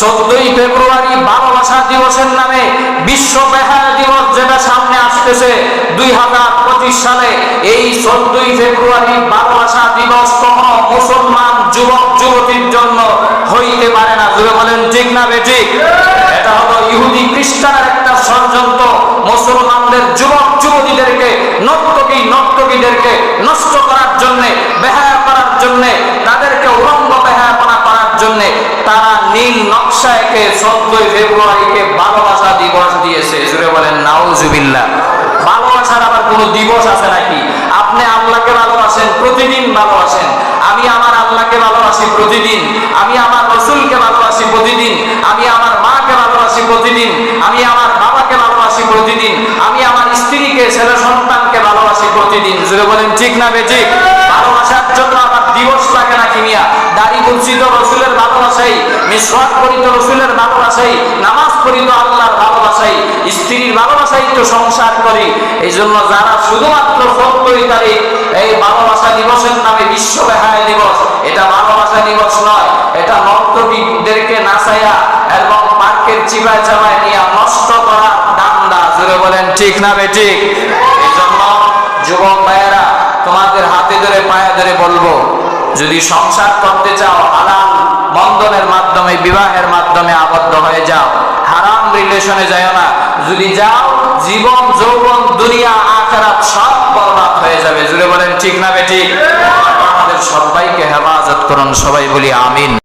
চোদ্দই ফেব্রুয়ারি ভালোবাসা দিবসের নামে বিশ্ব বেহায়া দিবস যেটা সামনে আসতেছে দুই হাজার পঁচিশ সালে। এই চোদ্দই ফেব্রুয়ারি ভালোবাসা দিবস কখনো মুসলমান, যুবক, যুবতীর জন্য হইতে পারে না। জুড়ে বলেন, ঠিক না বেঠিক এটা হলো ইহুদি খ্রিস্টানের একটা ষড়যন্ত্র। মুসলমানদের যুবক, যুবতীদেরকে, নর্তকী, নর্তকীদেরকে নষ্ট করার জন্য, বেহায়া করার জন্য, তাদেরকে উলঙ্গ বেহায়াপনা করার জন্য তারা নীল নকশা চোদ্দই ফেব্রুয়ারিকে ভালোবাসা দিবস দিয়েছে। জুড়ে বলেন, নাউজুবিল্লাহ। ভালোবাসার আবার কোনো দিবস আছে নাকি? আপনি আল্লাহকে ভালোবাসেন, প্রতিদিন ভালোবাসেন। আমি আমার আল্লাহকে ভালোবাসি প্রতিদিন। আমি আমার রসুলকে ভালোবাসি প্রতিদিন। আমি আমার মাকে ভালোবাসি প্রতিদিন। আমি আমার বাবাকে ভালোবাসি প্রতিদিন। আমি আমার স্ত্রীকে, ছেলে সন্তানকে ভালোবাসি প্রতিদিন। জুড়ে বলেন, ঠিক না বেঠিক ভালোবাসাই, মিসওয়াক করি রসুলের ভালোবাসাই, নামাজ আল্লাহর ভালোবাসাই, স্ত্রীর ভালোবাসাই তো সংসার করি। এই জন্য যারা শুধুমাত্র এই ভালোবাসা দিবসের নামে দিবস, এটা ভালোবাসা দিবস নয়, এটা নর্তকীদেরকে নাচাইয়া এবং পার্কের চিবায় চাবায় নিয়ে নষ্ট করা জুড়ে বলেন ঠিক না বে ঠিক? এই জন্য যুবক ভাইয়েরা, তোমাদের হাতে ধরে, পায়ে ধরে বলব, যদি সংসার করতে চাও হারাম বন্ধনের মাধ্যমে বিবাহের মাধ্যমে আবদ্ধ হয়ে যাও। হারাম রিলেশনে যাও না। যদি যাও, জীবন, যৌবন, দুনিয়া, আখেরাত সব বরবাদ হয়ে যাবে। জুড়ে বলেন, ঠিক না বেটি? আমাদের সবাইকে হেফাজত করুন, সবাই বলি আমিন।